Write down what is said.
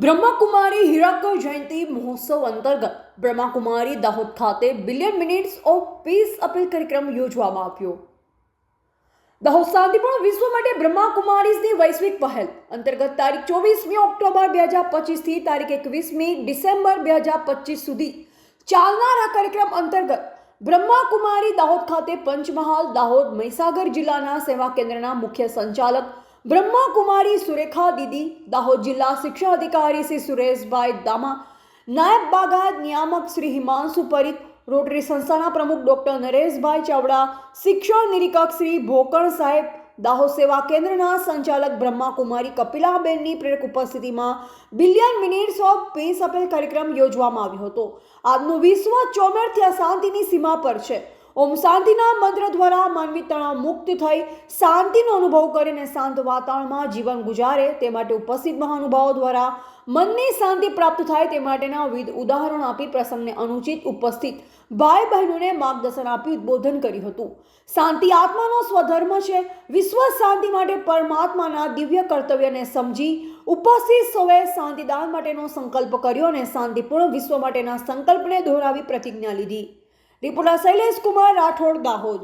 બ્રહ્માકુમારી હીરાકર જયંતિ મહોત્સવ અંતર્ગત બ્રહ્માકુમારી દાહોદ ખાતે billion minutes of peace appeal કાર્યક્રમ યોજવામાં આવ્યો. દાહોદ શાંતિપૂર્ણ વિશ્વ માટે બ્રહ્માકુમારીઝની વૈશ્વિક પહેલ અંતર્ગત તારીખ ચોવીસમી ઓક્ટોબર બે હજાર પચીસથી તારીખ એકવીસમી ડિસેમ્બર બે હજાર પચીસ સુધી ચાલનાર આ કાર્યક્રમ અંતર્ગત બ્રહ્માકુમારી દાહોદ ખાતે પંચમહાલ, દાહોદ, મહીસાગર જિલ્લાના સેવા કેન્દ્રના મુખ્ય સંચાલક બ્રહ્માકુમારી સુરેખા દીદી, દાહોદ જિલ્લા શિક્ષણ અધિકારી શ્રી સુરેશભાઈ દામા, નાયબ બાગાયત નિયામક શ્રી હિમાંશુ પરીખ, રોટરી સંસ્થાના પ્રમુખ ડૉક્ટર નરેશભાઈ ચાવડા, શિક્ષણ નિરીક્ષક શ્રી ભોકણ સાહેબ, દાહોદ સેવા કેન્દ્રના સંચાલક બ્રહ્માકુમારી કપિલાબેનની પ્રેરક ઉપસ્થિતિમાં billion minutes of peace appeal કાર્યક્રમ યોજવામાં આવ્યો હતો. આજનું વિશ્વ ચોમેરથી અશાંતિની સીમા પર છે. ઓમ શાંતિના મંત્ર દ્વારા માનવી તણાવ મુક્ત થઈ શાંતિનો અનુભવ કરીને શાંત વાતાવરણમાં જીવન ગુજારે તે માટે ઉપસ્થિત મહાનુભાવો દ્વારા મનની શાંતિ પ્રાપ્ત થાય તે માટેના વિવિધ ઉદાહરણો આપી પ્રસંગને અનુચિત ઉપસ્થિત ભાઈ બહેનોને માર્ગદર્શન આપી ઉદબોધન કર્યું હતું. શાંતિ આત્માનો સ્વધર્મ છે. વિશ્વ શાંતિ માટે પરમાત્માના દિવ્ય કર્તવ્યને સમજી ઉપસ્થિત સૌએ શાંતિદાન માટેનો સંકલ્પ કર્યો અને શાંતિપૂર્ણ વિશ્વ માટેના સંકલ્પને દોહરાવી પ્રતિજ્ઞા લીધી. રિપોર્ટર શૈલેષ કુમાર રાઠોડ દાહોદ.